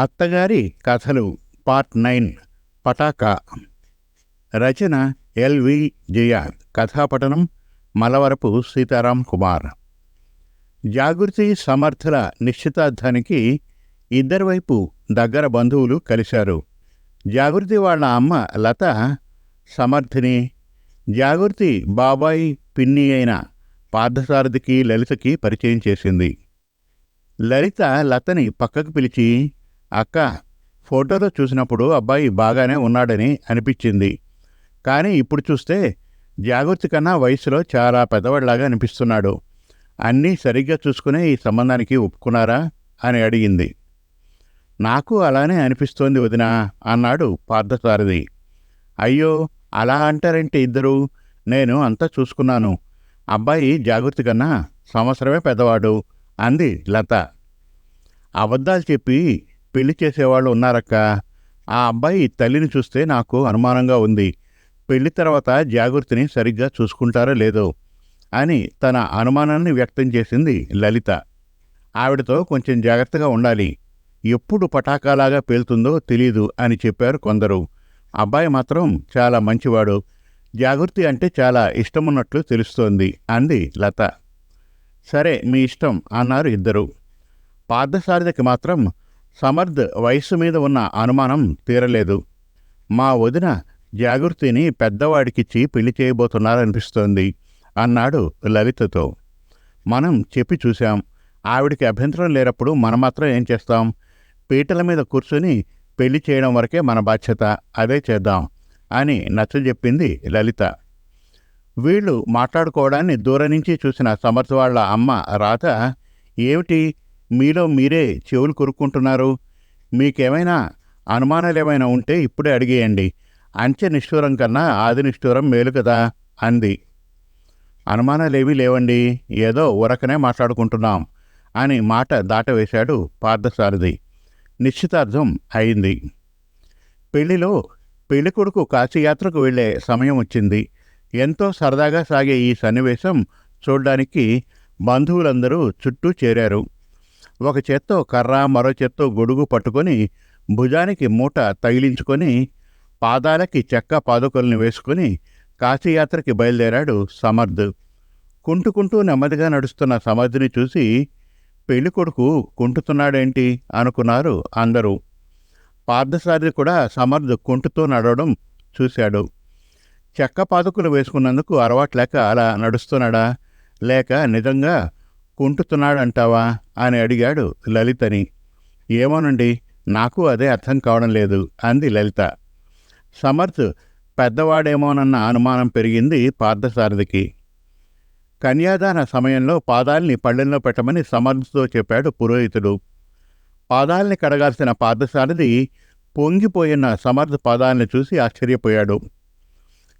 అత్తగారి కథలు part nine పటాకా. రచన ఎల్వి జయ కథాపఠనం మలవరపు సీతారాం కుమార్. జాగృతి సమర్థుల నిశ్చితార్థానికి ఇద్దరి వైపు దగ్గర బంధువులు కలిశారు. జాగృతి వాళ్ళ అమ్మ లత సమర్థిని జాగృతి బాబాయి పిన్ని అయిన పార్థసారథికి లలితకి పరిచయం చేసింది. లలిత లతని పక్కకు పిలిచి అక్క ఫోటోలో చూసినప్పుడు అబ్బాయి బాగానే ఉన్నాడని అనిపించింది. కానీ ఇప్పుడు చూస్తే జాగృతి కన్నా వయసులో చాలా పెద్దవాడిలాగా అనిపిస్తున్నాడు. అన్నీ సరిగ్గా చూసుకునే ఈ సంబంధానికి ఒప్పుకున్నారా? అని అడిగింది. నాకు అలానే అనిపిస్తోంది వదినా అన్నాడు పార్థసారథి. అయ్యో అలా అంటారంటే ఇద్దరు? నేను అంతా చూసుకున్నాను. అబ్బాయి జాగృతి కన్నా సంవత్సరమే పెద్దవాడు అంది లత. అబద్ధాలు చెప్పి పెళ్ళి చేసేవాళ్ళు ఉన్నారక్క. ఆ అబ్బాయి తల్లిని చూస్తే నాకు అనుమానంగా ఉంది. పెళ్ళి తర్వాత జాగృతిని సరిగ్గా చూసుకుంటారో లేదో అని తన అనుమానాన్ని వ్యక్తం చేసింది లలిత. ఆవిడతో కొంచెం జాగ్రత్తగా ఉండాలి. ఎప్పుడు పటాకాలాగా పేలుతుందో తెలీదు అని చెప్పారు కొందరు. అబ్బాయి మాత్రం చాలా మంచివాడు. జాగృతి అంటే చాలా ఇష్టమున్నట్లు తెలుస్తోంది అంది లత. సరే మీ ఇష్టం అన్నారు ఇద్దరు. పార్థసారథికి మాత్రం సమర్థ్ వయస్సు మీద ఉన్న అనుమానం తీరలేదు. మా వదిన జాగృతిని పెద్దవాడికిచ్చి పెళ్ళి చేయబోతున్నారనిపిస్తోంది అన్నాడు లలితతో. మనం చెప్పి చూశాం. ఆవిడికి అభ్యంతరం లేనప్పుడు మనం మాత్రం ఏం చేస్తాం? పీటల మీద కూర్చొని పెళ్ళి చేయడం వరకే మన బాధ్యత. అదే చేద్దాం అని నచ్చజెప్పింది లలిత. వీళ్ళు మాట్లాడుకోవడాన్ని దూరం నుంచి చూసిన సమర్థ వాళ్ళ అమ్మ రాధ ఏమిటి? మీలో మీరే చెవులు కొరుక్కుంటున్నారు. మీకేమైనా అనుమానాలు ఏమైనా ఉంటే ఇప్పుడే అడిగేయండి. అంచె నిష్ఠూరం కన్నా ఆది నిష్ఠూరం మేలు కదా అంది. అనుమానాలేవీ లేవండి. ఏదో ఉరకనే మాట్లాడుకుంటున్నాం అని మాట దాటవేశాడు పార్థసారథి. నిశ్చితార్థం అయింది. పెళ్ళిలో పెళ్ళికొడుకు కాశీయాత్రకు వెళ్ళే సమయం వచ్చింది. ఎంతో సరదాగా సాగే ఈ సన్నివేశం చూడడానికి బంధువులందరూ చుట్టూ చేరారు. ఒక చేత్తో కర్ర మరో చేత్తో గొడుగు పట్టుకొని భుజానికి మూట తగిలించుకొని పాదాలకి చెక్క పాదుకల్ని వేసుకుని కాశీయాత్రకి బయలుదేరాడు సమర్థ్. కుంటుకుంటూ నెమ్మదిగా నడుస్తున్న సమర్థిని చూసి పెళ్ళికొడుకు కుంటుతున్నాడేంటి? అనుకున్నారు అందరూ. పార్థసారథి కూడా సమర్థ్ కుంటుతో నడవడం చూశాడు. చెక్క పాదుకులు వేసుకున్నందుకు అలవాట్లేక అలా నడుస్తున్నాడా? లేక నిజంగా కుంటుతున్నాడంటావా అని అడిగాడు లలితని. ఏమోనండి నాకు అదే అర్థం కావడం లేదు అంది లలిత. సమర్థ్ పెద్దవాడేమోనన్న అనుమానం పెరిగింది పార్థసారథికి. కన్యాదాన సమయంలో పాదాల్ని పళ్ళెంలో పెట్టమని సమర్థతో చెప్పాడు పురోహితుడు. పాదాల్ని కడగాల్సిన పార్థసారథి పొంగిపోయిన సమర్థ పాదాల్ని చూసి ఆశ్చర్యపోయాడు.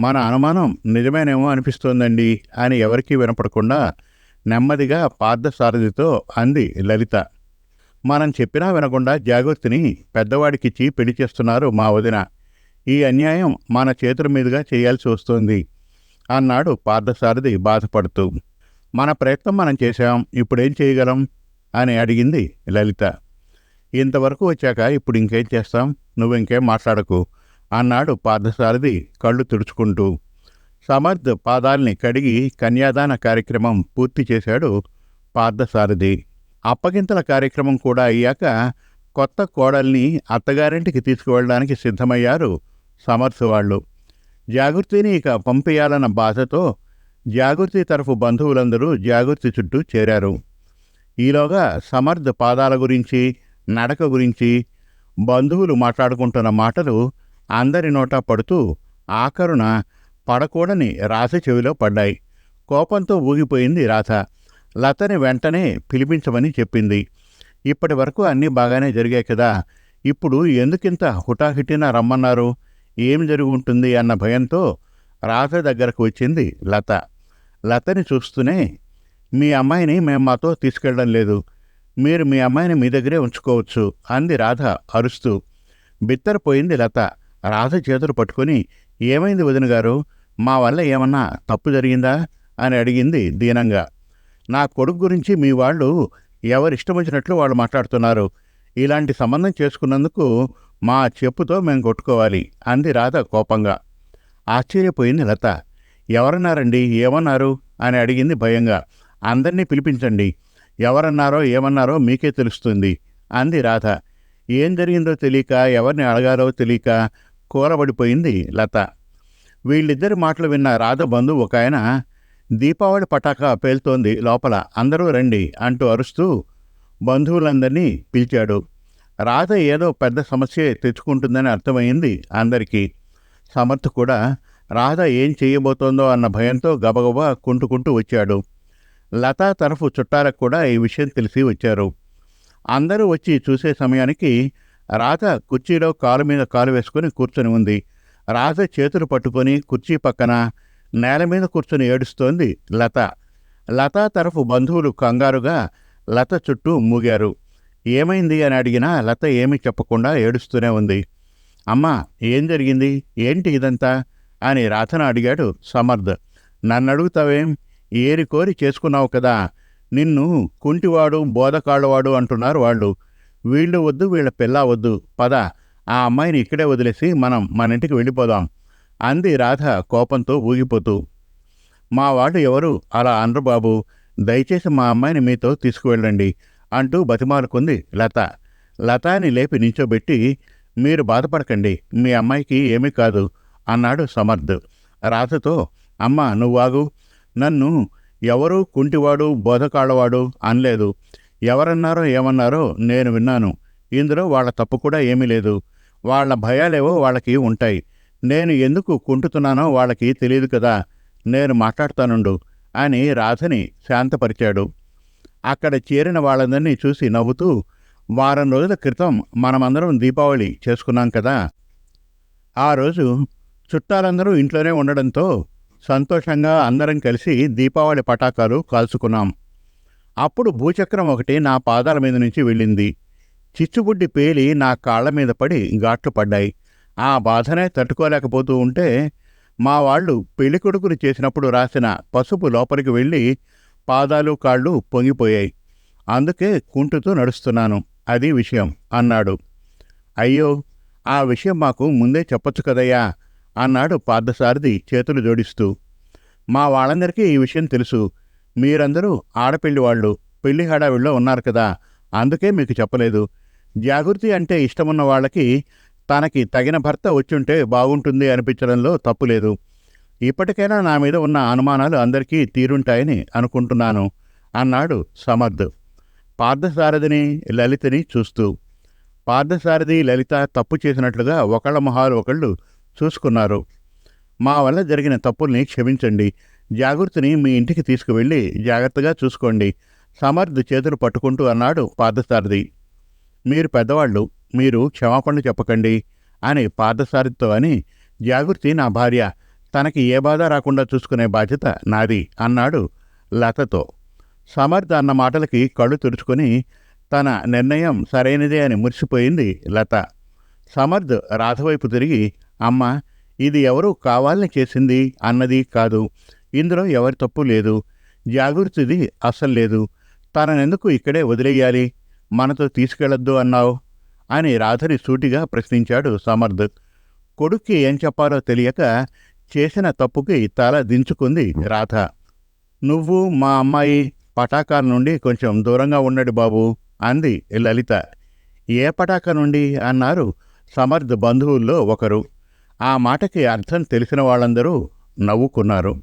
మన అనుమానం నిజమేనేమో అనిపిస్తోందండి అని ఎవరికీ వినపడకుండా నెమ్మదిగా పార్థసారథితో అంది లలిత. మనం చెప్పినా వినకుండా జాగృతిని పెద్దవాడికిచ్చి పెళ్ళి చేస్తున్నారు మా వదిన. ఈ అన్యాయం మన చేతుల మీదుగా చేయాల్సి వస్తోంది అన్నాడు పార్థసారథి బాధపడుతూ. మన ప్రయత్నం మనం చేశాం ఇప్పుడేం చేయగలం? అని అడిగింది లలిత. ఇంతవరకు వచ్చాక ఇప్పుడు ఇంకేం చేస్తాం? నువ్వు ఇంకేం మాట్లాడకు అన్నాడు పార్థసారథి కళ్ళు తుడుచుకుంటూ. సమర్థ్ పాదాల్ని కడిగి కన్యాదాన కార్యక్రమం పూర్తి చేశాడు పార్థసారథి. అప్పగింతల కార్యక్రమం కూడా అయ్యాక కొత్త కోడల్ని అత్తగారింటికి తీసుకువెళ్ళడానికి సిద్ధమయ్యారు సమర్థ్ వాళ్ళు. జాగృతిని ఇక పంపేయాలన్న బాధతో జాగృతి తరఫు బంధువులందరూ జాగృతి చుట్టూ చేరారు. ఈలోగా సమర్థ్ పాదాల గురించి నడక గురించి బంధువులు మాట్లాడుకుంటున్న మాటలు అందరి నోటా పడుతూ ఆఖరున పడకూడని రాధ చెవిలో పడ్డాయి. కోపంతో ఊగిపోయింది రాధ. లతని వెంటనే పిలిపించమని చెప్పింది. ఇప్పటి వరకు అన్నీ బాగానే జరిగాయి కదా. ఇప్పుడు ఎందుకింత హుటాహిటిన రమ్మన్నారు? ఏం జరిగి ఉంటుంది అన్న భయంతో రాధ దగ్గరకు వచ్చింది లత. లతని చూస్తూనే మీ అమ్మాయిని మేము మాతో తీసుకెళ్ళడం లేదు. మీరు మీ అమ్మాయిని మీ దగ్గరే ఉంచుకోవచ్చు అంది రాధ అరుస్తూ. బిత్తరపోయింది లత. రాధ చేతులు పట్టుకొని ఏమైంది వదిన గారు? మా వల్ల ఏమన్నా తప్పు జరిగిందా? అని అడిగింది దీనంగా. నా కొడుకు గురించి మీ వాళ్ళు ఎవరిష్టం వచ్చినట్లు వాళ్ళు మాట్లాడుతున్నారు. ఇలాంటి సంబంధం చేసుకున్నందుకు మా చెప్పుతో మేము కొట్టుకోవాలి అంది రాధ కోపంగా. ఆశ్చర్యపోయింది లత. ఎవరన్నారండి? ఏమన్నారు? అని అడిగింది భయంగా. అందరినీ పిలిపించండి. ఎవరన్నారో ఏమన్నారో మీకే తెలుస్తుంది అంది రాధ. ఏం జరిగిందో తెలియక ఎవరిని అడగాలో తెలియక కూలబడిపోయింది లత. వీళ్ళిద్దరి మాటలు విన్న రాధ బంధువు ఒక ఆయన దీపావళి పటాక పేలుతోంది లోపల అందరూ రండి అంటూ అరుస్తూ బంధువులందరినీ పిలిచాడు. రాధ ఏదో పెద్ద సమస్య తెచ్చుకుంటుందని అర్థమైంది అందరికీ. సమర్థ్ కూడా రాధ ఏం చేయబోతోందో అన్న భయంతో గబగబా కుంటుకుంటూ వచ్చాడు. లతా తరఫు చుట్టాలకు కూడా ఈ విషయం తెలిసి వచ్చారు. అందరూ వచ్చి చూసే సమయానికి రాధ కుర్చీలో కాలు మీద కాలు వేసుకుని కూర్చొని ఉంది. రాధ చేతులు పట్టుకొని కుర్చీ పక్కన నేల మీద కూర్చొని ఏడుస్తోంది లత. లత తరఫు బంధువులు కంగారుగా లత చుట్టూ మూగారు. ఏమైంది అని అడిగినా లత ఏమీ చెప్పకుండా ఏడుస్తూనే ఉంది. అమ్మా ఏం జరిగింది? ఏంటి ఇదంతా? అని రాధను అడిగాడు సమర్థ్. నన్ను అడుగుతావేం ఏరి కోరి చేసుకున్నావు కదా. నిన్ను కుంటివాడు బోధకాళ్ళవాడు అంటున్నారు వాళ్ళు. వీళ్ళు వద్దు వీళ్ళ పిల్ల వద్దు. పద. ఆ అమ్మాయిని ఇక్కడే వదిలేసి మనం మన ఇంటికి వెళ్ళిపోదాం. అంది రాధ కోపంతో ఊగిపోతూ. మా వాళ్ళు ఎవరు? అలా అనరు బాబు. దయచేసి మా అమ్మాయిని మీతో తీసుకువెళ్ళండి అంటూ బతిమాలుకుంది లత. లతాని లేపి నించోబెట్టి మీరు బాధపడకండి మీ అమ్మాయికి ఏమీ కాదు అన్నాడు సమర్థ్. రాధతో అమ్మ నువ్వాగు నన్ను ఎవరు కుంటివాడు బోధకాళ్ళవాడు అనలేదు. ఎవరన్నారో ఏమన్నారో నేను విన్నాను. ఇందులో వాళ్ళ తప్పు కూడా ఏమీ లేదు. వాళ్ళ భయాలేవో వాళ్ళకి ఉంటాయి. నేను ఎందుకు కుంటుతున్నానో వాళ్ళకి తెలియదు కదా. నేను మాట్లాడతానుండు అని రాధని శాంతపరిచాడు. అక్కడ చేరిన వాళ్ళందరినీ చూసి నవ్వుతూ వారం రోజుల క్రితం మనమందరం దీపావళి చేసుకున్నాం కదా. ఆ రోజు చుట్టాలందరూ ఇంట్లోనే ఉండడంతో సంతోషంగా అందరం కలిసి దీపావళి పటాకాలు కాల్చుకున్నాం. అప్పుడు భూచక్రం ఒకటి నా పాదాల మీద నుంచి వెళ్ళింది. చిచ్చుబుడ్డి పేలి నా కాళ్ళ మీద పడి ఘాట్లు పడ్డాయి. ఆ బాధనే తట్టుకోలేకపోతూ ఉంటే మా వాళ్ళు పెళ్ళికొడుకుని చేసినప్పుడు రాసిన పసుపు లోపలికి వెళ్ళి పాదాలు కాళ్ళు పొంగిపోయాయి. అందుకే కుంటుతూ నడుస్తున్నాను. అది విషయం అన్నాడు. అయ్యో ఆ విషయం మాకు ముందే చెప్పొచ్చు కదయ్యా అన్నాడు పార్థసారథి చేతులు జోడిస్తూ. మా వాళ్ళందరికీ ఈ విషయం తెలుసు. మీరందరూ ఆడపిల్లి వాళ్ళు పెళ్ళి హడావిడిలో ఉన్నారు కదా అందుకే మీకు చెప్పలేదు. జాగృతి అంటే ఇష్టమున్న వాళ్ళకి తనకి తగిన భర్త వచ్చుంటే బాగుంటుంది అనిపించడంలో తప్పులేదు. ఇప్పటికైనా నా మీద ఉన్న అనుమానాలు అందరికీ తీరుంటాయని అనుకుంటున్నాను అన్నాడు సమర్థ్. పార్థసారథిని లలితని చూస్తూ. పార్థసారథి లలిత తప్పు చేసినట్లుగా ఒకళ్ళ మొహాలు ఒకళ్ళు చూసుకున్నారు. మా వల్ల జరిగిన తప్పుల్ని క్షమించండి జాగృతిని మీ ఇంటికి తీసుకువెళ్ళి జాగ్రత్తగా చూసుకోండి. సమర్థ్ చేతులు పట్టుకుంటూ అన్నాడు పార్థసారథి. మీరు పెద్దవాళ్ళు మీరు క్షమాపణ చెప్పకండి అని పార్థసారథితో అని జాగృతి నా భార్య తనకి ఏ బాధ రాకుండా చూసుకునే బాధ్యత నాది అన్నాడు లతతో. సమర్థ్ అన్న మాటలకి కళ్ళు తుడుచుకొని తన నిర్ణయం సరైనదే అని మురిసిపోయింది లత. సమర్థ్ రాధవైపు తిరిగి అమ్మ ఇది ఎవరు కావాలని చేసింది అన్నది కాదు. ఇందులో ఎవరి తప్పు లేదు. జాగృతిది అస్సలు లేదు. తననెందుకు ఇక్కడే వదిలేయాలి? మనతో తీసుకెళ్ళొద్దు అన్నావు? అని రాధని సూటిగా ప్రశ్నించాడు సమర్థ్. కొడుక్కి ఏం చెప్పాలో తెలియక చేసిన తప్పుకి తల దించుకుంది రాధ. నువ్వు మా అమ్మాయి పటాకాల నుండి కొంచెం దూరంగా ఉన్నాడు బాబు అంది లలిత. ఏ పటాక నుండి అన్నారు సమర్థ్ బంధువుల్లో ఒకరు. ఆ మాటకి అర్థం తెలిసిన వాళ్ళందరూ నవ్వుకున్నారు.